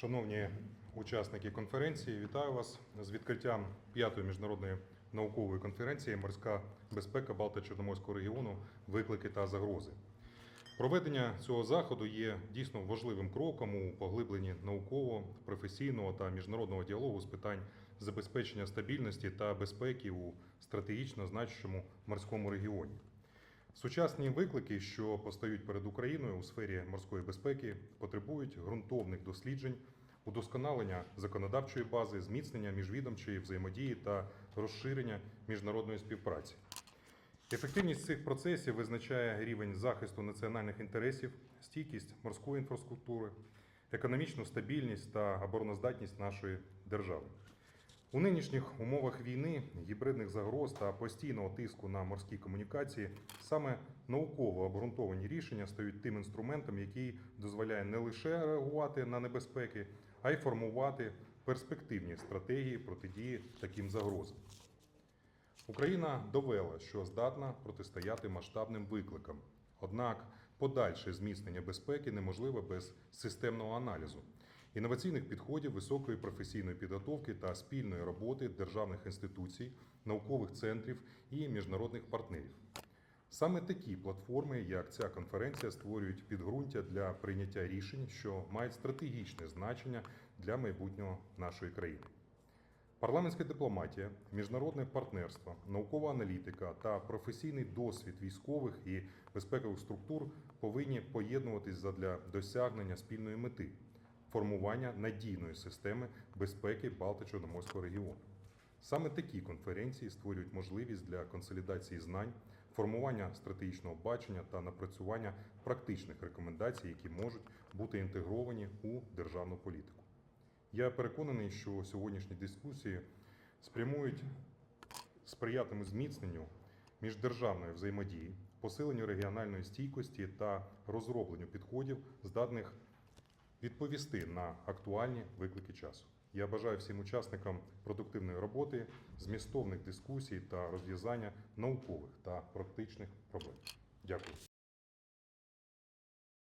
Шановні учасники конференції, вітаю вас з відкриттям п'ятої міжнародної наукової конференції Морська безпека Балто-Чорноморського регіону, виклики та загрози. Проведення цього заходу є дійсно важливим кроком у поглибленні наукового, професійного та міжнародного діалогу з питань забезпечення стабільності та безпеки у стратегічно значущому морському регіоні. Сучасні виклики, що постають перед Україною у сфері морської безпеки, потребують ґрунтовних досліджень, удосконалення законодавчої бази, зміцнення міжвідомчої взаємодії та розширення міжнародної співпраці. Ефективність цих процесів визначає рівень захисту національних інтересів, стійкість морської інфраструктури, економічну стабільність та обороноздатність нашої держави. У нинішніх умовах війни, гібридних загроз та постійного тиску на морські комунікації саме науково обґрунтовані рішення стають тим інструментом, який дозволяє не лише реагувати на небезпеки, а й формувати перспективні стратегії протидії таким загрозам. Україна довела, що здатна протистояти масштабним викликам. Однак подальше зміцнення безпеки неможливе без системного аналізу, інноваційних підходів, високої професійної підготовки та спільної роботи державних інституцій, наукових центрів і міжнародних партнерів. Саме такі платформи, як ця конференція, створюють підґрунтя для прийняття рішень, що мають стратегічне значення для майбутнього нашої країни. Парламентська дипломатія, міжнародне партнерство, наукова аналітика та професійний досвід військових і безпекових структур повинні поєднуватись задля досягнення спільної мети формування надійної системи безпеки Балто-Чорноморського регіону. Саме такі конференції створюють можливість для консолідації знань, формування стратегічного бачення та напрацювання практичних рекомендацій, які можуть бути інтегровані у державну політику. Я переконаний, що сьогоднішні дискусії спрямують сприятимуть зміцненню міждержавної взаємодії, посиленню регіональної стійкості та розробленню підходів, здатних відповісти на актуальні виклики часу. Я бажаю всім учасникам продуктивної роботи, змістовних дискусій та розв'язання наукових та практичних проблем. Дякую.